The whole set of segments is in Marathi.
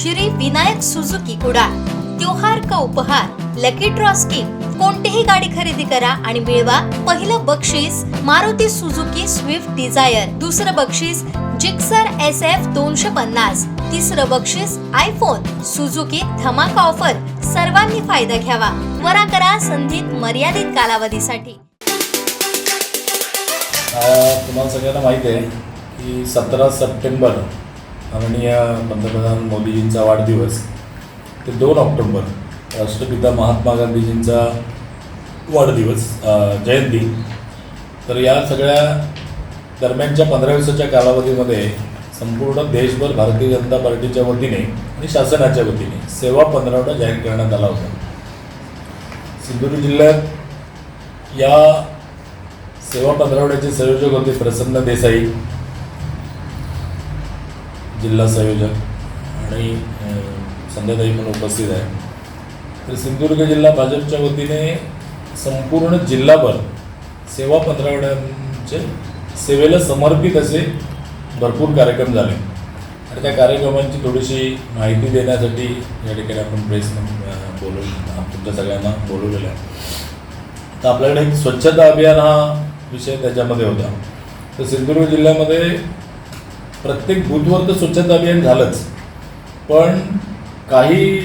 श्री विनायक सुझुकी कुडाळ. त्योहार का उपहार? लकी ड्रॉ स्कीम कोणतीही गाडी खरेदी करा आणि मिळवा. पहिलं बक्षीस मारुती सुझुकी स्विफ्ट डिझायर दुसरं बक्षीस जिक्सर एस एफ दोनशे पन्नास. तिसरं बक्षीस आयफोन सुझुकी धमाका ऑफर सर्वांनी फायदा घ्यावा. त्वरा करा संधीत मर्यादित कालावधीसाठी. तुम्हाला सगळ्यांना माहीत आहे की सतरा सप्टेंबर माननीय पंतप्रधान मोदीजींचा वाढदिवस ते दोन ऑक्टोंबर राष्ट्रपिता महात्मा गांधीजींचा वाढदिवस जयंती. तर या सगळ्या दरम्यानच्या पंधरा दिवसाच्या कालावधीमध्ये संपूर्ण देशभर भारतीय जनता पार्टीच्या वतीने आणि शासनाच्या वतीने सेवा पंधरवडा जाहीर करण्यात आला होता. सिंधुदुर्ग जिल्ह्यात या सेवा पंधरवड्याचे संयोजक होते प्रसन्न देसाई. जिल्हा संयोजक आणि संध्याताई पण उपस्थित आहे. तर सिंधुदुर्ग जिल्हा भाजपच्या वतीने संपूर्ण जिल्हाभर सेवा पंधरवड्यांचे सेवेला समर्पित असे भरपूर कार्यक्रम झाले. आणि त्या कार्यक्रमांची थोडीशी माहिती देण्यासाठी या ठिकाणी आपण प्रेस बोलवलं तुमच्या सगळ्यांना बोलवलेलं आहे. तर आपल्याकडे एक स्वच्छता अभियान हा विषय त्याच्यामध्ये होता. तर सिंधुदुर्ग जिल्ह्यामध्ये प्रत्येक बूथवर तर स्वच्छता अभियान झालंच. पण काही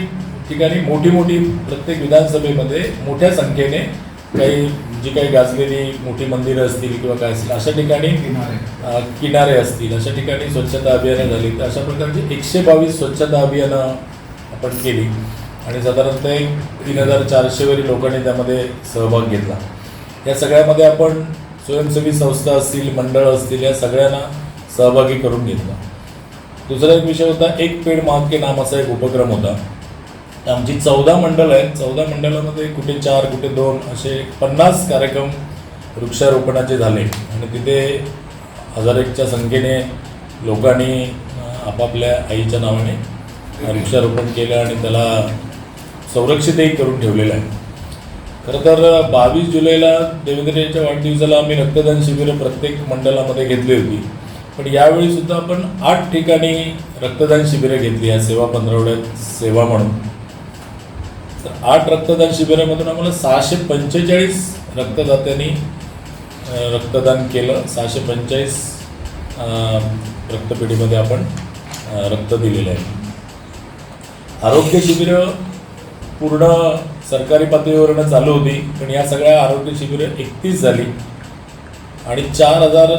ठिकाणी मोठी मोठी प्रत्येक विधानसभेमध्ये मोठ्या संख्येने काही जी काही गाजलेली मोठी मंदिरं असतील किंवा काय असतील अशा ठिकाणी किनारे. असतील अशा ठिकाणी स्वच्छता अभियानं झाली. तर अशा प्रकारची एकशे बावीस स्वच्छता अभियानं आपण केली. आणि साधारणतः एक तीन हजार चारशेवरी लोकांनी त्यामध्ये सहभाग घेतला. या सगळ्यामध्ये आपण स्वयंसेवी संस्था असतील मंडळ असतील या सगळ्यांना सहभागी करून घेतला. दुसरा एक विषय होता एक पेड माग के नाम असा एक उपक्रम होता. आमची चौदा मंडळ आहेत. चौदा मंडळामध्ये कुठे चार कुठे दोन असे पन्नास कार्यक्रम वृक्षारोपणाचे झाले. आणि तिथे हजार एकच्या संख्येने लोकांनी आपापल्या आईच्या नावाने वृक्षारोपण केलं आणि त्याला संरक्षितही करून ठेवलेलं आहे. खरं तर बावीस जुलैला देवेंद्र यांच्या वाढदिवसाला आम्ही रक्तदान शिबिरं प्रत्येक मंडळामध्ये घेतली होती. पण यावेळी सुद्धा आपण आठ ठिकाणी रक्तदान शिबिरं घेतली या सेवा पंधरवड्यात सेवा म्हणून. तर आठ रक्तदान शिबिरामधून आम्हाला सहाशे पंचेचाळीस रक्तदात्यांनी रक्तदान केलं. सहाशे पंचेचाळीस रक्तपेढीमध्ये आपण रक्त दिलेलं आहे. आरोग्य शिबिरं पूर्ण सरकारी पातळीवरनं चालू होती पण या सगळ्या आरोग्य शिबिरं एकतीस झाली. आणि चार हजार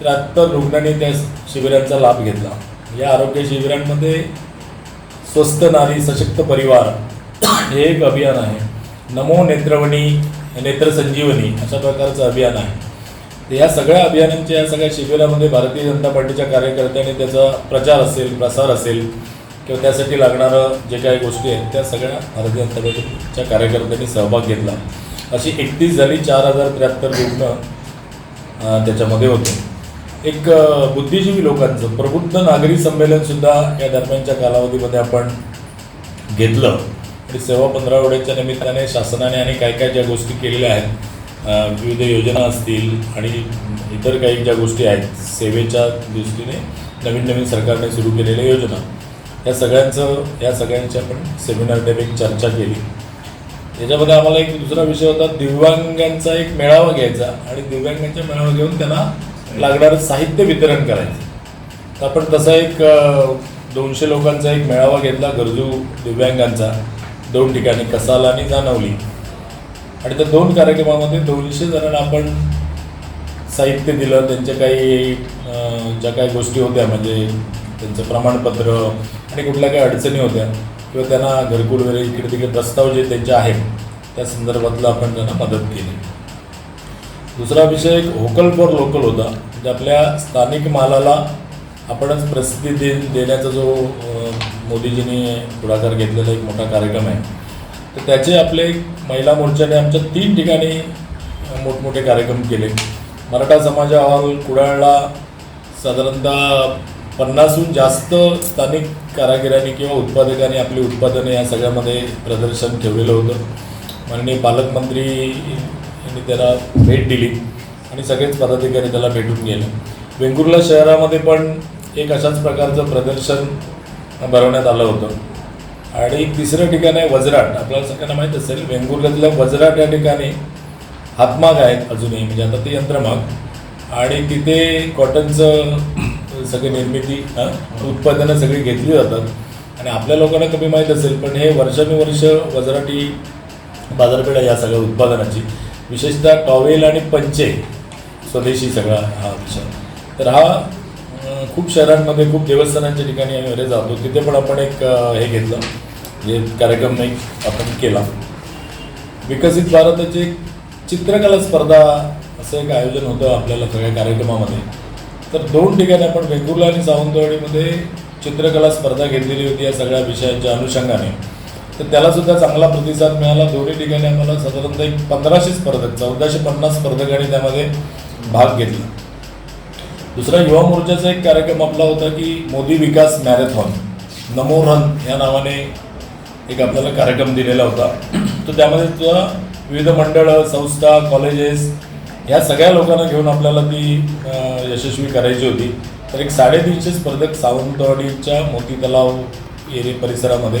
त्र्याहत्तर रुग्णांनी त्या शिबिरांचा लाभ घेतला. या आरोग्य शिबिरांमध्ये स्वस्त नारी सशक्त परिवार हे एक अभियान आहे. नमो नेत्रवणी नेत्र संजीवनी अशा प्रकारचं अभियान आहे. तर या सगळ्या अभियानांच्या या सगळ्या शिबिरामध्ये भारतीय जनता पार्टीच्या कार्यकर्त्यांनी त्याचा प्रचार असेल प्रसार असेल किंवा त्यासाठी लागणारं जे काही गोष्टी आहेत त्या सगळ्या भारतीय जनता पार्टीच्या कार्यकर्त्यांनी सहभाग घेतला. अशी एकतीस झाली चार हजार त्र्याहत्तर रुग्ण त्याच्यामध्ये होते. एक बुद्धिजीवी लोकांचं प्रबुद्ध नागरी संमेलनसुद्धा या दरम्यानच्या कालावधीमध्ये आपण घेतलं. आणि सेवा पंधरावड्याच्या निमित्ताने शासनाने आणि काय काय ज्या गोष्टी केलेल्या आहेत विविध योजना असतील आणि इतर काही ज्या गोष्टी आहेत सेवेच्या दृष्टीने नवीन नवीन सरकारने सुरू केलेल्या योजना. या सगळ्यांचं या सगळ्यांची आपण सेमिनार एक चर्चा केली. याच्यामध्ये आम्हाला एक दुसरा विषय होता दिव्यांगांचा एक मेळावा घ्यायचा. आणि दिव्यांगांचा मेळावा घेऊन त्यांना लागणारं साहित्य वितरण करायचं. तर आपण तसा एक दोनशे लोकांचा एक मेळावा घेतला गरजू दिव्यांगांचा. दोन ठिकाणी कसाला आणि जाणवली. आणि त्या दोन कार्यक्रमामध्ये दोनशे जणांना आपण साहित्य दिलं. त्यांच्या काही ज्या काही गोष्टी होत्या म्हणजे त्यांचं प्रमाणपत्र आणि कुठल्या काही अडचणी होत्या किंवा त्यांना घरकुल वगैरे इकडे तिकडे प्रस्ताव जे त्यांचे आहेत त्या संदर्भातलं आपण त्यांना मदत केली. दुसरा विषय एक होकल फॉर लोकल होता म्हणजे आपल्या स्थानिक मालाला आपणच प्रसिद्धी दे देण्याचा जो मोदीजींनी पुढाकार घेतलेला एक मोठा कार्यक्रम आहे. तर त्याचे आपले महिला मोर्चाने आमच्या तीन ठिकाणी मोठमोठे कार्यक्रम केले. मराठा समाजा हॉल कुडाळला साधारणतः पन्नासहून जास्त स्थानिक कारागिरांनी किंवा उत्पादकांनी आपली उत्पादने या सगळ्यामध्ये प्रदर्शन ठेवलेलं होतं. माननीय पालकमंत्री यांनी त्याला भेट दिली आणि सगळेच पदाधिकारी त्याला भेटून गेले. वेंगुर्ला शहरामध्ये पण एक अशाच प्रकारचं प्रदर्शन भरवण्यात आलं होतं. आणि तिसरं ठिकाण आहे वजराट. आपल्याला सगळ्यांना माहीत असेल वेंगुर्ल्यातल्या वजराट या ठिकाणी हातमाग आहेत अजूनही म्हणजे आता ते यंत्रमाग. आणि तिथे कॉटनचं सगळी निर्मिती उत्पादनं सगळी घेतली जातात. आणि आपल्या लोकांना कमी माहीत असेल पण हे वर्षानुवर्ष वजराटी बाजारपेठ आहे या सगळ्या उत्पादनाची. विशेषतः टॉवेल आणि पंचे स्वदेशी सगळा हा विषय. तर हा खूप शहरांमध्ये खूप देवस्थानांच्या ठिकाणी आम्ही वगैरे जातो. तिथे पण आपण एक हे घेतलं. जे कार्यक्रम नाही आपण केला. विकसित भारताची एक चित्रकला स्पर्धा असं एक आयोजन होतं आपल्याला सगळ्या कार्यक्रमामध्ये. तर दोन ठिकाणी आपण वेंगुर्ला आणि सावंतवाडीमध्ये चित्रकला स्पर्धा घेतलेली होती या सगळ्या विषयांच्या अनुषंगाने. तर त्याला सुद्धा चांगला प्रतिसाद मिळाला. दोन्ही ठिकाणी आम्हाला साधारणतः एक पंधराशे स्पर्धक चौदाशे पन्नास स्पर्धकांनी त्यामध्ये भाग घेतला. दुसरा युवा मोर्चाचा एक कार्यक्रम आपला होता की मोदी विकास मॅरेथॉन नमो रन या नावाने एक आपल्याला कार्यक्रम दिलेला होता. तर त्यामध्ये सुद्धा विविध मंडळं संस्था कॉलेजेस ह्या सगळ्या लोकांना घेऊन आपल्याला ती यशस्वी करायची होती. तर एक साडेतीनशे स्पर्धक सावंतवाडीच्या मोती तलाव एरिया परिसरामध्ये